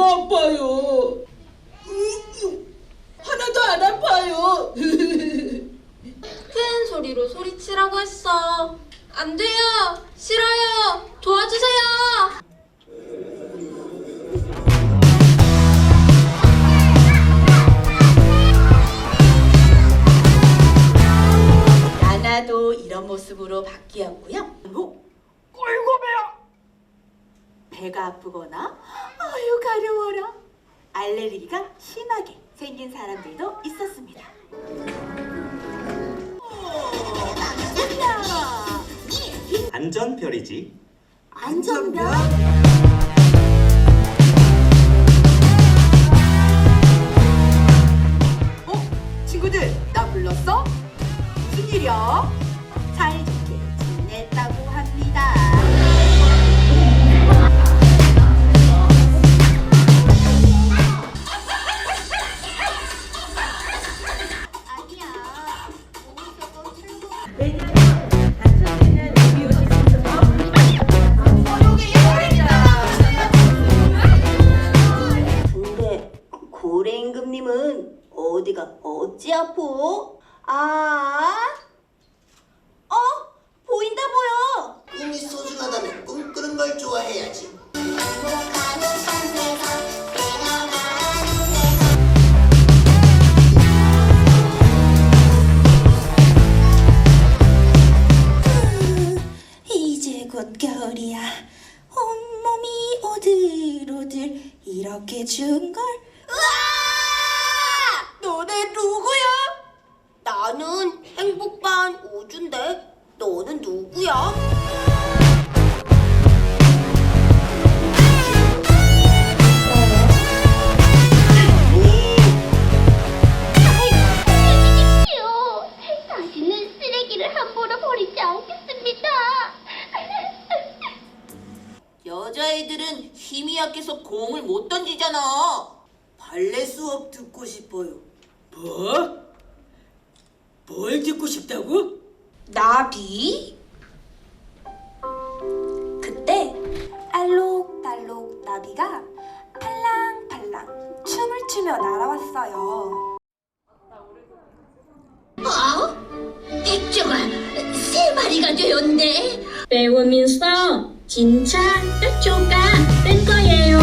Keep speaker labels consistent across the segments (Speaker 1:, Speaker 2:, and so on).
Speaker 1: 배가 아파요. 하나도 안 아파요. 큰 소리로 소리치라고 했어. 안 돼요. 싫어요. 도와주세요.
Speaker 2: 나나도 이런 모습으로 바뀌었고요. 배가 아프거나 아유 가려워라 알레르기가 심하게 생긴 사람들도 있었습니다.
Speaker 3: 안전별이지.
Speaker 2: 안전별? 어디가 어찌 아포? 아, 어? 보인다 보여.
Speaker 4: 꿈이 소중하다면 꿈꾸는 걸 좋아해야지.
Speaker 2: 이제 곧 겨울이야. 온몸이 오들오들 이렇게 추운 걸. 으아! 여자애들은 힘이 약해서 공을 못 던지잖아. 발레 수업 듣고 싶어요.
Speaker 5: 뭐? 뭘 듣고 싶다고?
Speaker 2: 나비? 그때 알록달록 나비가 팔랑팔랑 춤을 추며 날아왔어요. 어?
Speaker 6: 백조가 세 마리가 되었네.
Speaker 1: 배우면서 진짜 몇 조각 뺀 거예요.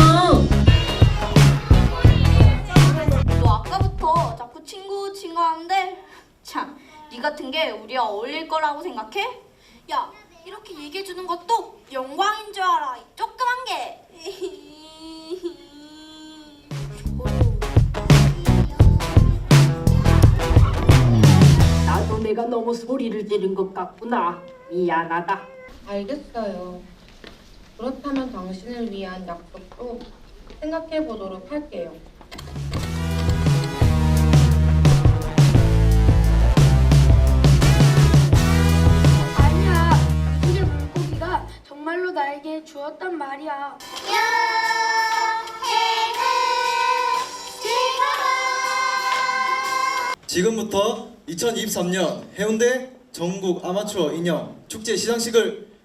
Speaker 7: 너 아까부터 자꾸 친구 친구 하는데 참, 네 같은 게 우리와 어울릴 거라고 생각해? 야, 이렇게 얘기해 주는 것도 영광인 줄 알아, 이 조그만 게.
Speaker 5: 내가 너무 소리를 지른 것 같구나. 미안하다.
Speaker 1: 알겠어요. 그렇다면 당신을 위한 약속도 생각해 보도록 할게요.
Speaker 7: 아니야. 이게 물고기가 정말로 나에게 주었단 말이야.
Speaker 8: 지금부터 2023년 해운대 전국 아마추어 인형 축제 시상식을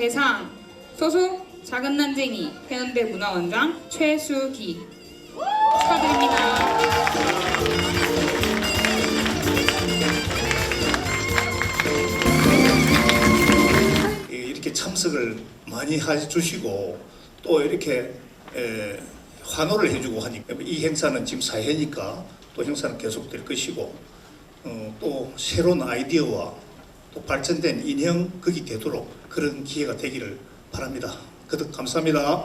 Speaker 9: 대상 소속 작은 난쟁이 해운대 문화원장 최수기 축하드립니다.
Speaker 10: 예, 이렇게 참석을 많이 해주시고 또 이렇게 에, 환호를 해주고 하니까 이 행사는 지금 사회니까 또 행사는 계속될 것이고 어, 또 새로운 아이디어와 또 발전된 인형 극이 되도록 그런 기회가 되기를 바랍니다. 거듭 감사합니다.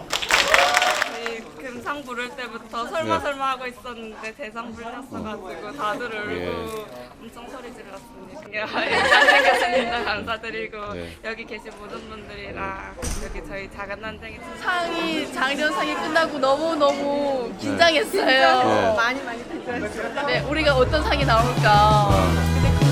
Speaker 9: 금상 부를 때부터 설마 설마 하고 있었는데 대상 불렸어가지고 다들 울고 엄청 소리 질렀습니다. 장재 교수님도 감사드리고 여기 계신 모든 분들이랑 여기 저희 작은 난쟁이
Speaker 7: 상이 장려상이 끝나고 너무 너무 긴장했어요. 많이 많이
Speaker 11: 네, 우리가 어떤 상이 나올까